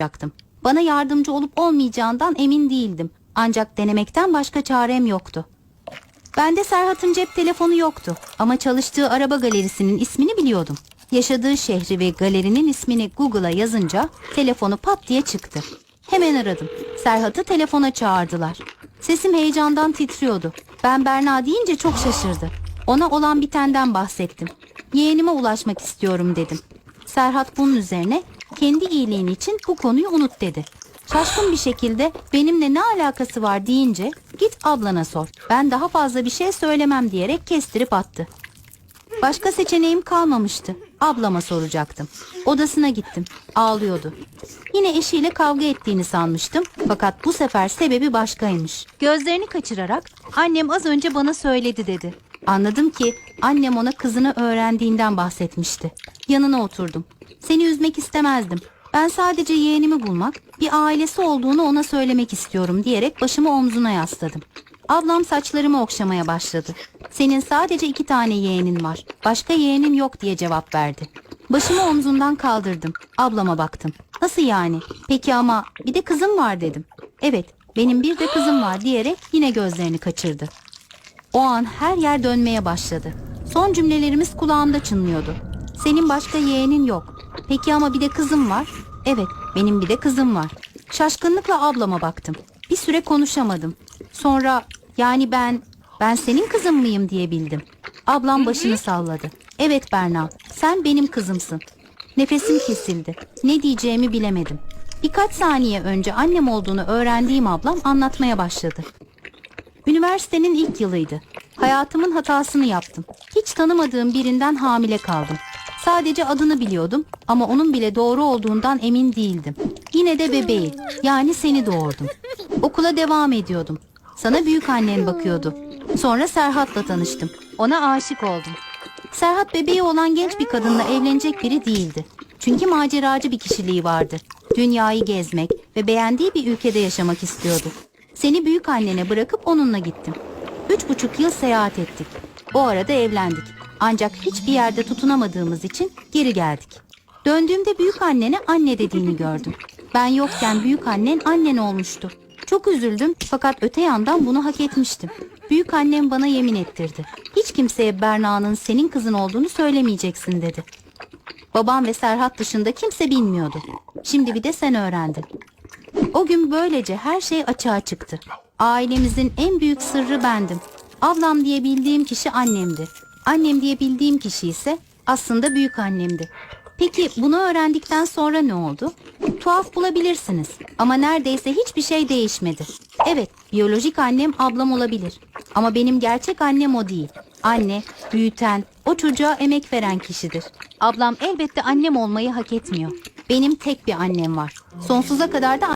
soracaktım. Bana yardımcı olup olmayacağından emin değildim. Ancak denemekten başka çarem yoktu. Bende Serhat'ın cep telefonu yoktu ama çalıştığı araba galerisinin ismini biliyordum. Yaşadığı şehri ve galerinin ismini Google'a yazınca telefonu pat diye çıktı. Hemen aradım. Serhat'ı telefona çağırdılar. Sesim heyecandan titriyordu. Ben Berna deyince çok şaşırdı. Ona olan bitenden bahsettim. Yeğenime ulaşmak istiyorum dedim. Serhat bunun üzerine kendi iyiliğin için bu konuyu unut dedi. Şaşkın bir şekilde benimle ne alakası var deyince git ablana sor. Ben daha fazla bir şey söylemem diyerek kestirip attı. Başka seçeneğim kalmamıştı. Ablama soracaktım. Odasına gittim. Ağlıyordu. Yine eşiyle kavga ettiğini sanmıştım. Fakat bu sefer sebebi başkaymış. Gözlerini kaçırarak annem az önce bana söyledi dedi. Anladım ki annem ona kızını öğrendiğinden bahsetmişti. Yanına oturdum. Seni üzmek istemezdim. Ben sadece yeğenimi bulmak, bir ailesi olduğunu ona söylemek istiyorum diyerek başımı omzuna yasladım. Ablam saçlarımı okşamaya başladı. Senin sadece iki tane yeğenin var. Başka yeğenin yok diye cevap verdi. Başımı omzundan kaldırdım. Ablama baktım. Nasıl yani? Peki ama bir de kızım var dedim. Evet, benim bir de kızım var diyerek yine gözlerini kaçırdı. O an her yer dönmeye başladı. Son cümlelerimiz kulağımda çınlıyordu. Senin başka yeğenin yok. Peki ama bir de kızım var. Evet, benim bir de kızım var. Şaşkınlıkla ablama baktım. Bir süre konuşamadım. Sonra yani ben ben senin kızın mıyım diyebildim. Ablam başını salladı. Evet Berna, sen benim kızımsın. Nefesim kesildi. Ne diyeceğimi bilemedim. Birkaç saniye önce annem olduğunu öğrendiğim ablam anlatmaya başladı. Üniversitenin ilk yılıydı. Hayatımın hatasını yaptım. Hiç tanımadığım birinden hamile kaldım. Sadece adını biliyordum ama onun bile doğru olduğundan emin değildim. Yine de bebeği, yani seni doğurdum. Okula devam ediyordum. Sana büyük annen bakıyordu. Sonra Serhat'la tanıştım. Ona aşık oldum. Serhat bebeği olan genç bir kadınla evlenecek biri değildi. Çünkü maceracı bir kişiliği vardı. Dünyayı gezmek ve beğendiği bir ülkede yaşamak istiyordu. Seni büyük annene bırakıp onunla gittim. Üç buçuk yıl seyahat ettik. O arada evlendik. Ancak hiçbir yerde tutunamadığımız için geri geldik. Döndüğümde büyük annene anne dediğini gördüm. Ben yokken büyük annen annen olmuştu. Çok üzüldüm fakat öte yandan bunu hak etmiştim. Büyük annem bana yemin ettirdi. Hiç kimseye Berna'nın senin kızın olduğunu söylemeyeceksin dedi. Babam ve Serhat dışında kimse bilmiyordu. Şimdi bir de sen öğrendin. O gün böylece her şey açığa çıktı. Ailemizin en büyük sırrı bendim. Ablam diye bildiğim kişi annemdi. Annem diye bildiğim kişi ise aslında büyük annemdi. Peki bunu öğrendikten sonra ne oldu? Tuhaf bulabilirsiniz ama neredeyse hiçbir şey değişmedi. Evet, biyolojik annem ablam olabilir ama benim gerçek annem o değil. Anne, büyüten, o çocuğa emek veren kişidir. Ablam elbette annem olmayı hak etmiyor. Benim tek bir annem var. Sonsuza kadar da